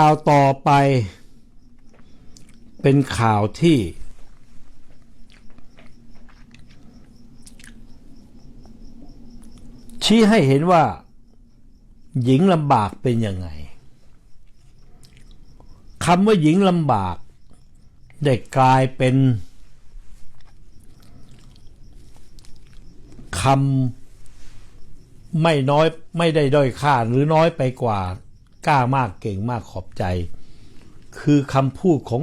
ข่าวต่อไป เป็นข่าวที่ ชี้ให้เห็นว่า หญิงลำบากเป็นยังไงคำว่าหญิงลำบากได้กลายเป็นคำไม่น้อยไม่ได้ด้อยค่าหรือน้อยไปกว่า กล้ามากเก่งมากขอบใจ คือคำพูดของ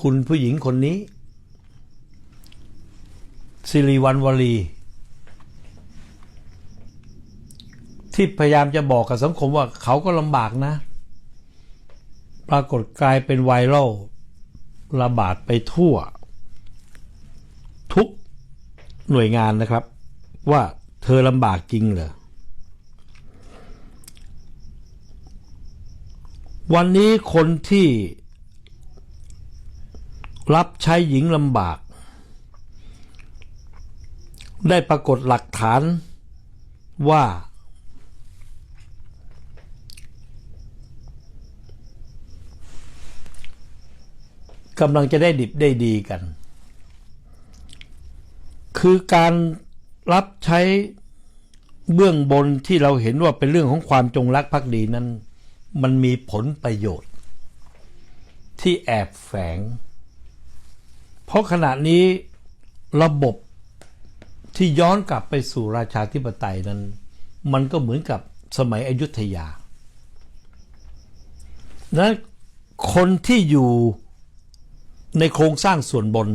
คุณผู้หญิงคนนี้สิริวัณวลี ที่พยายามจะบอกกับสังคมว่าเขาก็ลำบากนะ ปรากฏกลายเป็นไวรัลระบาดไปทั่ว ทุกหน่วยงานนะครับ ว่าเธอลำบากจริงเหรอ วันนี้คนที่รับใช้หญิงลำบาก ได้ปรากฏหลักฐานว่า กำลังจะได้ดิบได้ดีกัน คือการรับใช้เบื้องบนที่เราเห็นว่าเป็นเรื่องของความจงรักภักดีนั้น มันมีผลประโยชน์ ที่แอบแฝง เพราะขณะนี้ระบบที่ย้อนกลับไปสู่ราชาธิปไตยนั้น มันก็เหมือนกับสมัยอยุธยานั้นคนที่อยู่ในโครงสร้างส่วนบน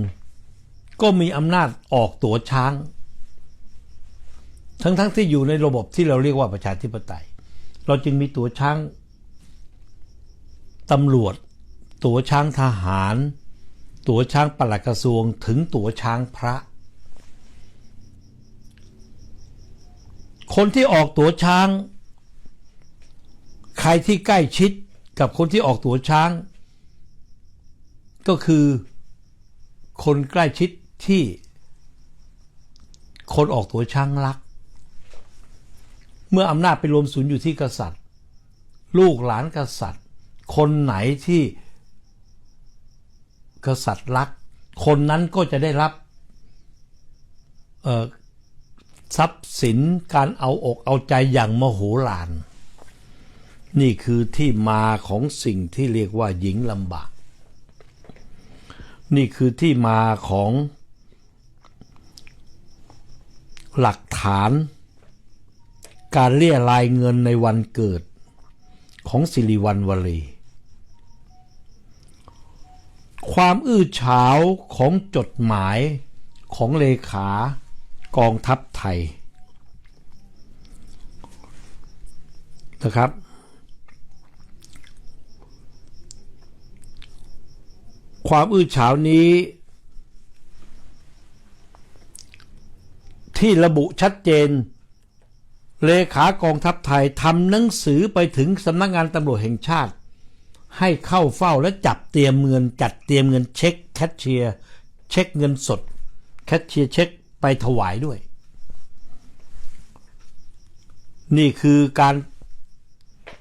ก็มีอำนาจออกตัวช้าง ทั้งๆทที่อยู่ในระบบที่เราเรียกว่าประชาธิปไตย เราจึงมีตัวช้าง ตำรวจ ตัวช้างทหาร ตัวช้างปลัดกระทรวงถึงตัวช้างพระ คนที่ออกตัวช้าง ใครที่ใกล้ชิดกับคนที่ออกตัวช้าง ก็คือคนใกล้ชิดที่คนออกตัวช้างรัก เมื่ออำนาจไปรวมศูนย์อยู่ที่กษัตริย์ ลูกหลานกษัตริย์ คนไหนที่กษัตริย์รัก คนนั้นก็จะได้รับทรัพย์สินการเอาอกเอาใจอย่างมโหฬารนี่คือที่มาของสิ่งที่เรียกว่าหญิงลำบาก นี่คือที่มาของหลักฐาน การเรียรายเงินในวันเกิดของสิริวัณวลี ความอื้อฉาวของจดหมายของเลขากองทัพไทยนะครับ ความอื้อฉาวนี้ ที่ระบุชัดเจน เลขากองทัพไทยทำหนังสือไปถึงสำนักงานตำรวจแห่งชาติ ให้เข้าเฝ้าและจับเตรียมเงินจัดเตรียมเงินเช็คแคชเชียร์เช็คเงินสดแคชเชียร์เช็คไปถวายด้วย นี่คือการ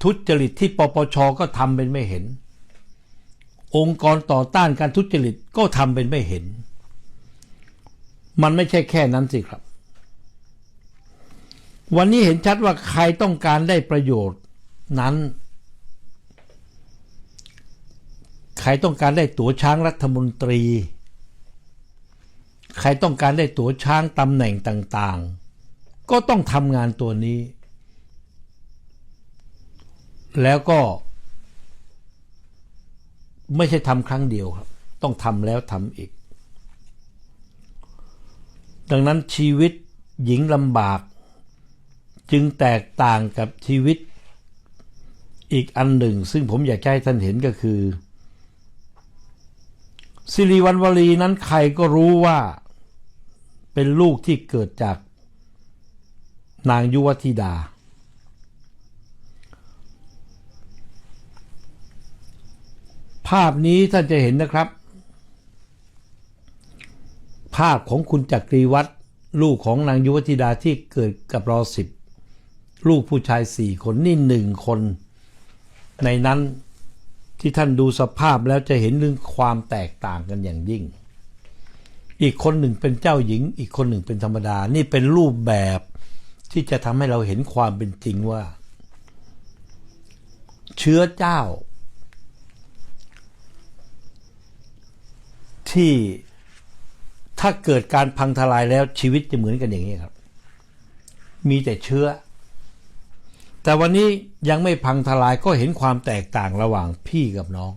ทุจริตที่ปปชก็ทำเป็นไม่เห็น องค์กรต่อต้านการทุจริตก็ทำเป็นไม่เห็น มันไม่ใช่แค่นั้นสิครับ วันนี้เห็นชัดว่าใครต้องการได้ประโยชน์นั้น ใครต้องการได้ตั๋วช้างรัฐมนตรี ใครต้องการได้ตั๋วช้างตำแหน่งต่างๆ ก็ต้องทำงานตัวนี้ แล้วก็ ไม่ใช่ทำครั้งเดียวครับ ต้องทำแล้วทำอีก ดังนั้นชีวิตหญิงลำบาก จึงแตกต่างกับชีวิตอีกอันหนึ่ง ซึ่งผมอยากให้ท่านเห็นก็คือ สิริวัณวลีนั้นใครก็รู้ว่า เป็นลูกที่เกิดจากนางยุวธิดา ภาพนี้ท่านจะเห็นนะครับ ภาพของคุณจักรีวัฒน์ลูกของนางยุวธิดาที่เกิดกับรอสิบลูกผู้ชายสี่คนนี่หนึ่งคน ในนั้น ที่ท่านดูสภาพแล้วจะเห็นเรื่องความแตกต่างกันอย่างยิ่ง อีกคนหนึ่งเป็นเจ้าหญิง อีกคนหนึ่งเป็นธรรมดา นี่เป็นรูปแบบที่จะทำให้เราเห็นความเป็นจริงว่า เชื้อเจ้า ที่ถ้าเกิดการพังทลายแล้วชีวิตจะเหมือนกันอย่างนี้ครับ มีแต่เชื้อ แต่วันนี้ ยังไม่พังทลายก็เห็นความแตกต่างระหว่างพี่กับน้อง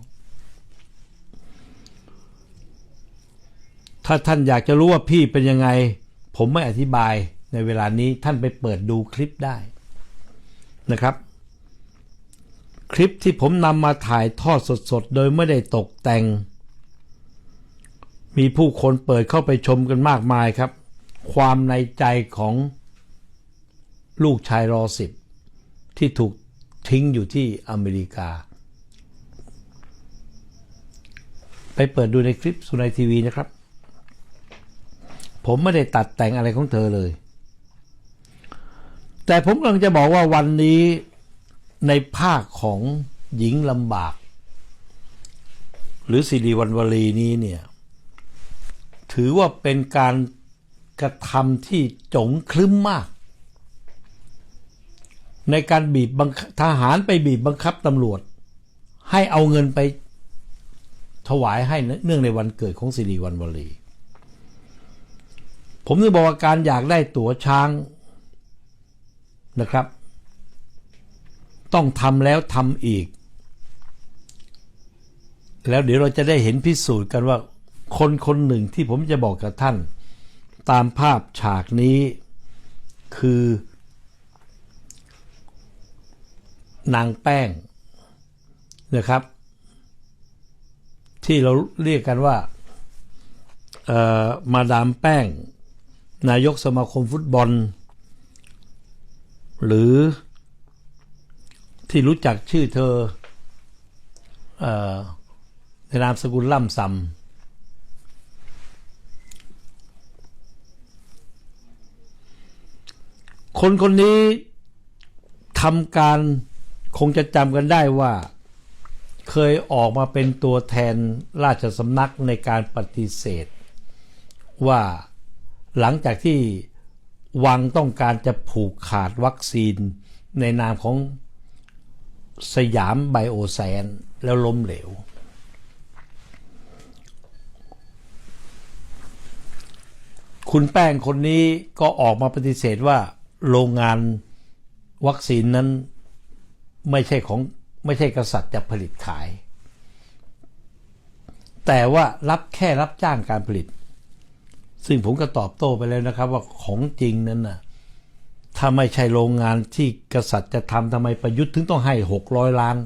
ถ้าท่านอยากจะรู้ว่าพี่เป็นยังไง ผมไม่อธิบายในเวลานี้ท่านไปเปิดดูคลิปได้นะครับ คลิปที่ผมนำมาถ่ายทอดสดๆ โดยไม่ได้ตกแต่ง มีผู้คนเปิดเข้าไปชมกันมากมายครับ ความในใจของลูกชายรอสิบที่ถูก ทิ้งอยู่ที่อเมริกา ไปเปิดดูในคลิปสุนัยทีวีนะครับ ผมไม่ได้ตัดแต่งอะไรของเธอเลย แต่ผมกำลังจะบอกว่าวันนี้ในภาคของหญิงลำบาก หรือสิริวัณวลีนี้เนี่ย ถือว่าเป็นการกระทำที่จงคลึ้มมาก ในการบีบบังทหารไปบีบบังคับตำรวจ ให้เอาเงินไปถวายให้เนื่องในวันเกิดของสิริวัณวลี ผมถึงบอกว่าการอยากได้ตั๋วช้างนะครับ ต้องทำแล้วทำอีก แล้วเดี๋ยวเราจะได้เห็นพิสูจน์กันว่าคนคนหนึ่งที่ผมจะบอกกับท่าน ตามภาพฉากนี้คือ นางแป้งนะครับ ที่เราเรียกกันว่ามาดามแป้ง นายกสมาคมฟุตบอล หรือที่รู้จักชื่อเธอเออในนามสกุลล่ำซำคนคนนี้ทำการ คงจะจำกันได้ว่า เคยออกมาเป็นตัวแทนราชสำนักในการปฏิเสธ ว่าหลังจากที่วังต้องการจะผูกขาดวัคซีนในนามของสยามไบโอแซนแล้วล้มเหลว คุณแป้งคนนี้ก็ออกมาปฏิเสธว่าโรงงานวัคซีนนั้น ไม่ใช่ของไม่ใช่กษัตริย์จะผลิตขาย แต่ว่ารับแค่รับจ้างการผลิต ซึ่งผมก็ตอบโต้ไปแล้วนะครับ ว่าของจริงนั้นนะถ้าไม่ใช่โรงงานที่กษัตริย์จะทำทำไมประยุทธ์ถึงต้องให้หกร้อยล้าน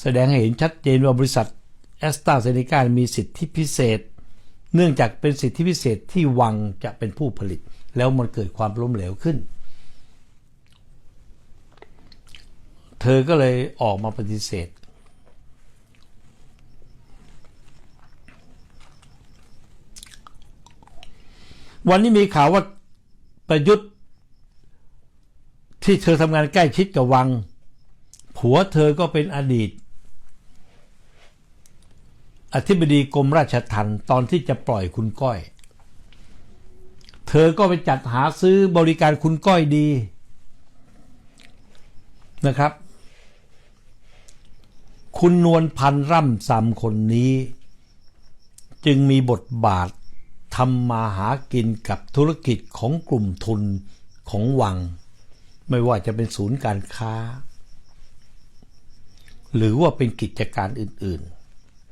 แสดงให้เห็นชัดเจนว่าบริษัทแอสตราเซเนกามีสิทธิพิเศษ เนื่องจากเป็นสิทธิพิเศษที่วังจะเป็นผู้ผลิต แล้วมันเกิดความล้มเหลวขึ้น ธอก็เลยออกมาปฏิเสธ วันนี้มีข่าวว่าประยุทธ์ ที่เธอทำงานใกล้ชิดกับวัง ผัวเธอก็เป็นอดีต อธิบดีกรมราชทัณฑ์ตอนที่จะปล่อยคุณก้อย เธอก็ไปจัดหาซื้อบริการคุณก้อยดีนะครับ คุณนวลพันธ์ร่ำซำคนนี้ จึงมีบทบาททำมาหากินกับธุรกิจของกลุ่มทุนของวัง ไม่ว่าจะเป็นศูนย์การค้า หรือว่าเป็นกิจการอื่น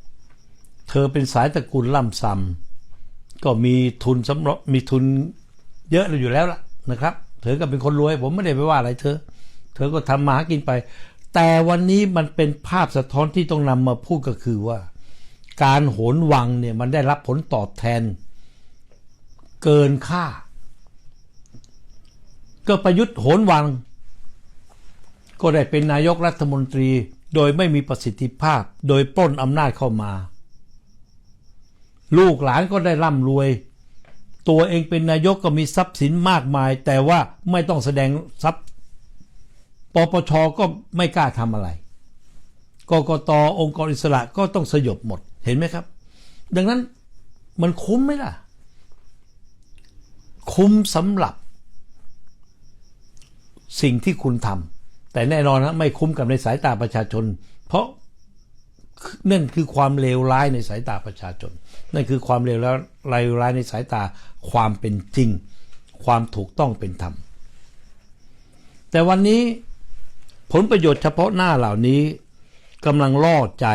ๆ เธอเป็นสายตระกูลล่ำซำก็มีทุนสำรองมีทุนเยอะอยู่แล้วล่ะนะครับ เธอก็เป็นคนรวยผมไม่ได้ไปว่าอะไรเธอ เธอก็ทำมาหากินไป แต่วันนี้มันเป็นภาพสะท้อนที่ต้องนำมาพูดก็คือว่า การโหนวังเนี่ยมันได้รับผลตอบแทน เกินค่า ก็ประยุทธ์โหนวัง ก็ได้เป็นนายกรัฐมนตรีโดยไม่มีประสิทธิภาพ โดยปล้นอำนาจเข้ามา ลูกหลานก็ได้ร่ำรวย ตัวเองเป็นนายกก็มีทรัพย์สินมากมาย แต่ว่าไม่ต้องแสดงทรัพย์ ปปชก็ไม่กล้าทำอะไร กกตองค์กรอิสระก็ต้องสยบหมด เห็นไหมครับ ดังนั้นมันคุ้มไหมล่ะ คุ้มสำหรับ สิ่งที่คุณทำ แต่แน่นอนนะไม่คุ้มกับในสายตาประชาชน เพราะนั่นคือความเลวร้ายในสายตาประชาชน นั่นคือความเลวร้ายเลวร้ายในสายตาความเป็นจริง ความถูกต้องเป็นธรรมแต่วันนี้ ผลประโยชน์เฉพาะหน้าเหล่านี้กำลังล่อใจ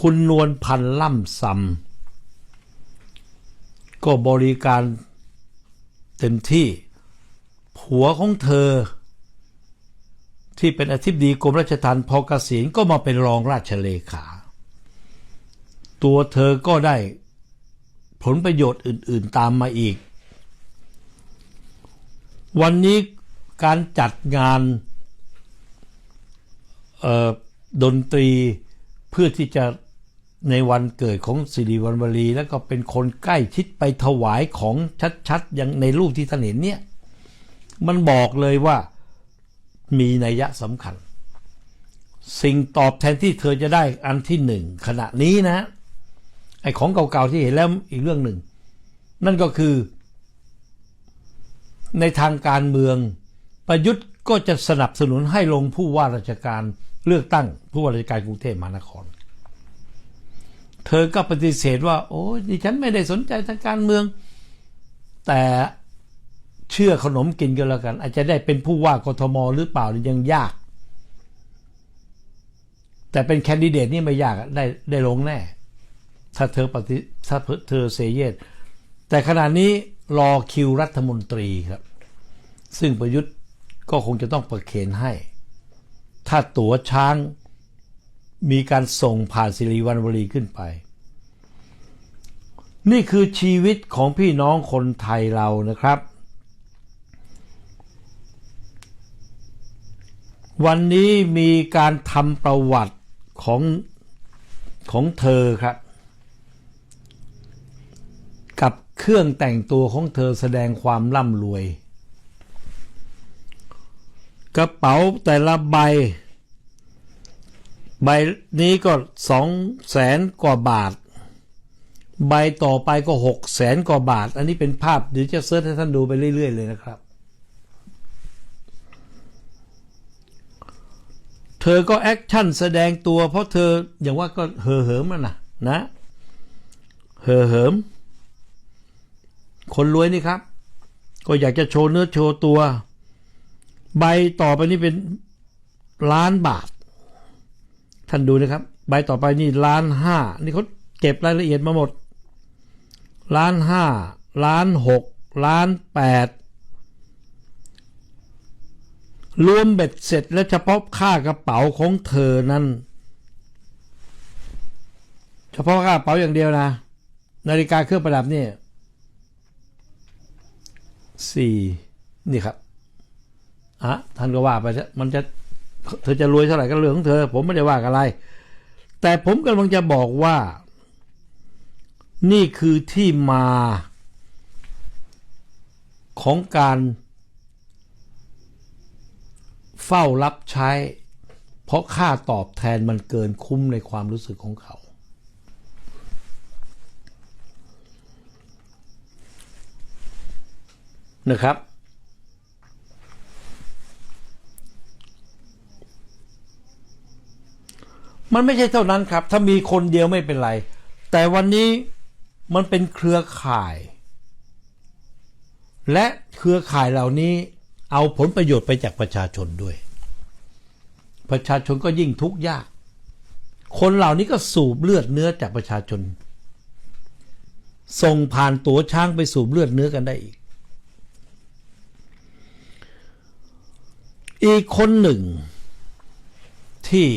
คุณนวลพันล่ำซำก็บริการเต็มที่ ผัวของเธอ ที่เป็นอธิบดีกรมราชทัณฑ์พอเกษียณก็มาเป็นรองราชเลขา ตัวเธอก็ได้ผลประโยชน์อื่น ๆ ตามมาอีก วันนี้ การจัดงานดนตรีเพื่อที่จะในวันเกิดของสิริวัณวลีแล้วก็เป็นคนใกล้ชิดไปถวายของชัดๆอย่างในรูปที่ท่านเห็นเนี่ยมันบอกเลยว่ามีนัยยะสำคัญ สิ่งตอบแทนที่เธอจะได้อันที่หนึ่งขณะนี้นะไอของเก่าๆที่เห็นแล้วอีกเรื่องหนึ่ง นั่นก็คือ ในทางการเมือง ประยุทธ์ก็จะสนับสนุนให้ลงผู้ว่าราชการเลือกตั้งผู้ว่าราชการกรุงเทพมหานคร เธอก็ปฏิเสธว่า โอ้ยดิฉันไม่ได้สนใจทางการเมือง แต่เชื่อขนมกินกันแล้วกัน อาจจะได้เป็นผู้ว่ากทมหรือเปล่ายังยาก แต่เป็นแคนดิเดตนี่ไม่ยากได้ได้ลงแน่ ถ้าเธอปฏิถ้าเธอเซเยสแต่ขณะนี้รอคิวรัฐมนตรีครับ ซึ่งประยุทธ์ ก็คงจะต้องประเคนให้ ถ้าตั๋วช้างมีการส่งผ่านสิริวัณวรีขึ้นไป นี่คือชีวิตของพี่น้องคนไทยเรานะครับ วันนี้มีการทำประวัติของของเธอครับ กับเครื่องแต่งตัวของเธอแสดงความร่ำรวย กระเป๋าแต่ละใบ ใบนี้ก็สองแสนกว่าบาท ใบต่อไปก็หกแสนกว่าบาท อันนี้เป็นภาพเดี๋ยวจะเซิร์ชให้ท่านดูไปเรื่อย ๆ เลยนะครับ เธอก็แอคชั่นแสดงตัวเพราะเธออย่างว่าก็เห่อเหิมนะนะเห่อเหิม คนรวยนี่ครับ ก็อยากจะโชว์เนื้อโชว์ตัว ใบต่อไปนี่เป็นล้านบาท ท่านดูนะครับ ใบต่อไปนี่ล้านห้านี่เขาเก็บรายละเอียดมาหมดล้านห้าล้านหกล้านแปดรวมเบ็ดเสร็จและเฉพาะค่ากระเป๋าของเธอนั้น เฉพาะค่ากระเป๋าอย่างเดียวนะ นาฬิกาเครื่องประดับนี่สี่นี่ครับะท่านก็ว่าไปมันจะเธอจะรวยเท่าไหร่ก็เรื่องของเธอ ผมไม่ได้ว่าอะไร แต่ผมกำลังจะบอกว่า นี่คือที่มาของการเฝ้ารับใช้ เพราะค่าตอบแทนมันเกินคุ้มในความรู้สึกของเขา นะครับ มันไม่ใช่เท่านั้นครับ ถ้ามีคนเดียวไม่เป็นไร แต่วันนี้มันเป็นเครือข่าย และเครือข่ายเหล่านี้เอาผลประโยชน์ไปจากประชาชนด้วย ประชาชนก็ยิ่งทุกข์ยาก คนเหล่านี้ก็สูบเลือดเนื้อจากประชาชน ส่งผ่านตัวช้างไปสูบเลือดเนื้อกันได้อีก อีกคนหนึ่งที่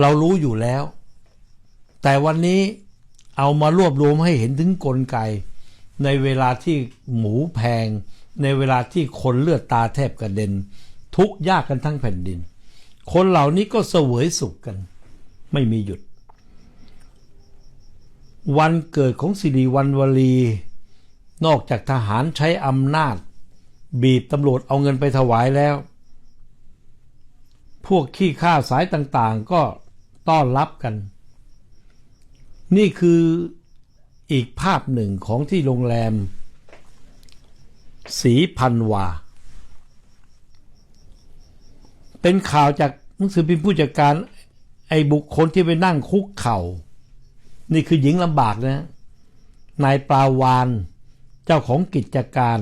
เรารู้อยู่แล้ว แต่วันนี้เอามารวบรวมให้เห็นถึงกลไก ในเวลาที่หมูแพง ในเวลาที่คนเลือดตาแทบกระเด็น ทุกยากกันทั้งแผ่นดิน คนเหล่านี้ก็เสวยสุขกัน ไม่มีหยุด วันเกิดของสิริวัณวลี นอกจากทหารใช้อำนาจ บีบตำรวจเอาเงินไปถวายแล้วพวกขี้ข้าสายต่างๆ ก็ ต้อนรับกัน นี่คืออีกภาพหนึ่งของที่โรงแรม สีพันวา เป็นข่าวจากหนังสือพิมพ์ผู้จัดการ ไอ้บุคคลที่ไปนั่งคุกเข่า นี่คือหญิงลำบากนะ นายปลาวาน เจ้าของกิจการ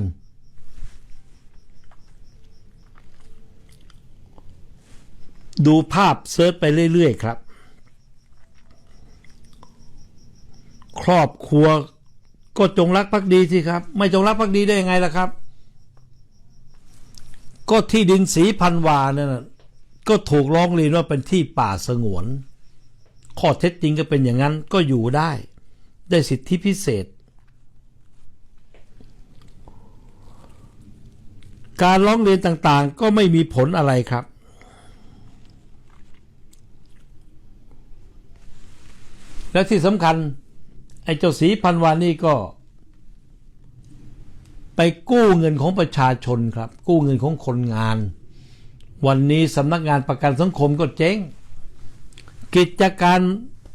ดูภาพเซิร์ชไปเรื่อย ๆ ครับ ครอบครัวก็จงรักภักดีสิครับ ไม่จงรักภักดีได้ยังไงล่ะครับ ก็ที่ดินสีพันวาเนั่นนะก็ถูกร้องเรียนว่าเป็นที่ป่าสงวน ข้อเท็จจริงก็เป็นอย่างนั้นก็อยู่ได้ ได้สิทธิพิเศษ การร้องเรียนต่างๆ ก็ไม่มีผลอะไรครับและที่สำคัญ ไอ้เจ้าสีพันวานี่ก็ ไปกู้เงินของประชาชนครับ กู้เงินของคนงาน วันนี้สำนักงานประกันสังคมก็เจ๊ง กิจการ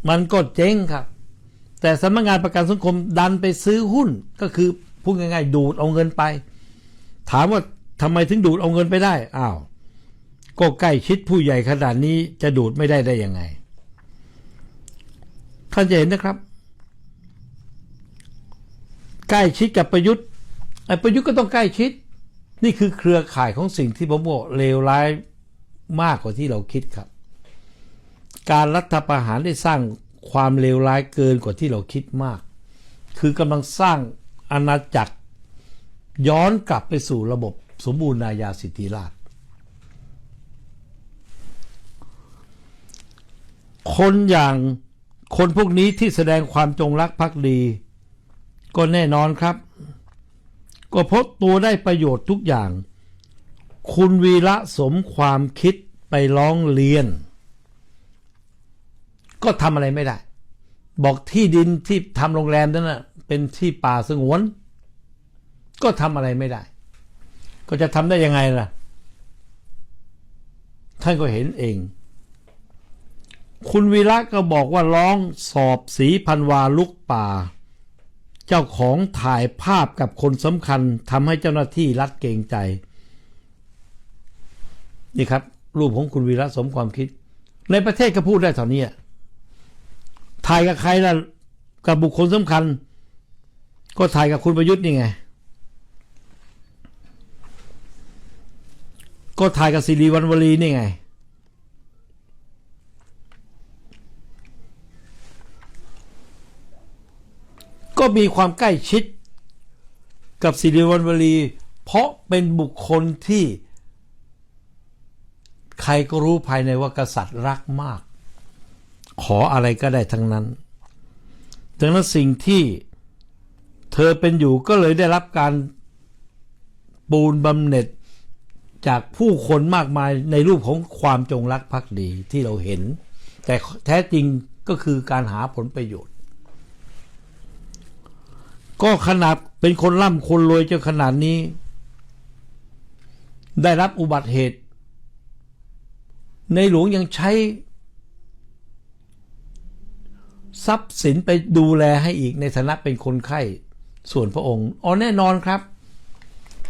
มันก็เจ๊งครับ แต่สำนักงานประกันสังคมดันไปซื้อหุ้นก็คือพูดง่ายๆดูดเอาเงินไป ถามว่าทำไมถึงดูดเอาเงินไปได้อ้าวก็ใกล้ชิดผู้ใหญ่ขนาดนี้จะดูดไม่ได้ได้ยังไง ท่านจะเห็นนะครับ ใกล้ชิดกับประยุทธ์ไอ้ประยุทธ์ก็ต้องใกล้ชิด นี่คือเครือข่ายของสิ่งที่ผมบอกเลวร้ายมากกว่าที่เราคิดครับ การรัฐประหารได้สร้างความเลวร้ายเกินกว่าที่เราคิดมาก คือกำลังสร้างอาณาจักร ย้อนกลับไปสู่ระบบสมบูรณาญาสิทธิราชคนอย่างคนพวกนี้ที่แสดงความจงรักภักดี ก็แน่นอนครับ ก็พราะตัวได้ประโยชน์ทุกอย่าง คุณวีระสมความคิดไปร้องเรียน ก็ทำอะไรไม่ได้ บอกที่ดินที่ทำโรงแรมนั้นนะเป็นที่ป่าสงวน ก็ทำอะไรไม่ได้ ก็จะทำได้ยังไงล่ะ ท่านก็เห็นเอง คุณวีระก็บอกว่าร้องสอบสีพันวาลุกป่า เจ้าของถ่ายภาพกับคนสำคัญทำให้เจ้าหน้าที่รัดเกรงใจ นี่ครับ รูปของคุณวีระสมความคิด ในประเทศก็พูดได้เท่านี้ถ่ายกับใครล่ะกับบุคคลสำคัญ ก็ถ่ายกับคุณประยุทธ์นี่ไง ก็ถ่ายกับสิริวัณวลีนี่ไง มีความใกล้ชิดกับสิริวัณวลี เพราะเป็นบุคคลที่ ใครก็รู้ภายในว่ากษัตริย์รักมาก ขออะไรก็ได้ทั้งนั้น ดังนั้นสิ่งที่เธอเป็นอยู่ก็เลยได้รับการปูนบำเหน็จจากผู้คนมากมายในรูปของความจงรักภักดีที่เราเห็น แต่แท้จริงก็คือการหาผลประโยชน์ ก็ขนาดเป็นคนร่ำคนรวยจนขนาดนี้ ได้รับอุบัติเหตุ ในหลวงยังใช้ ทรัพย์สินไปดูแลให้อีกในฐานะเป็นคนไข้ ส่วนพระองค์อ๋อแน่นอนครับ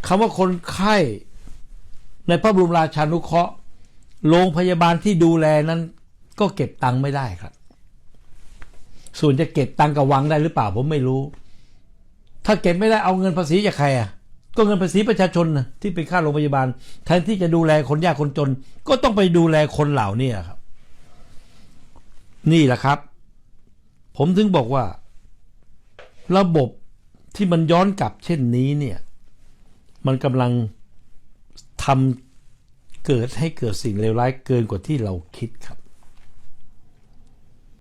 คำว่าคนไข้ ในพระบรมราชานุเคราะห์โรงพยาบาลที่ดูแลนั้นก็เก็บตังค์ไม่ได้ครับ ส่วนจะเก็บตังค์กับวังได้หรือเปล่าผมไม่รู้ ถ้าเก็บไม่ได้เอาเงินภาษีจากใครอะ ก็เงินภาษีประชาชนนะที่เป็นค่าโรงพยาบาล แทนที่จะดูแลคนยากคนจน ก็ต้องไปดูแลคนเหล่านี้ครับ นี่แหละครับ ผมถึงบอกว่า ระบบที่มันย้อนกลับเช่นนี้เนี่ย มันกำลังทำเกิดให้เกิดสิ่งเลวร้ายเกินกว่าที่เราคิดครับ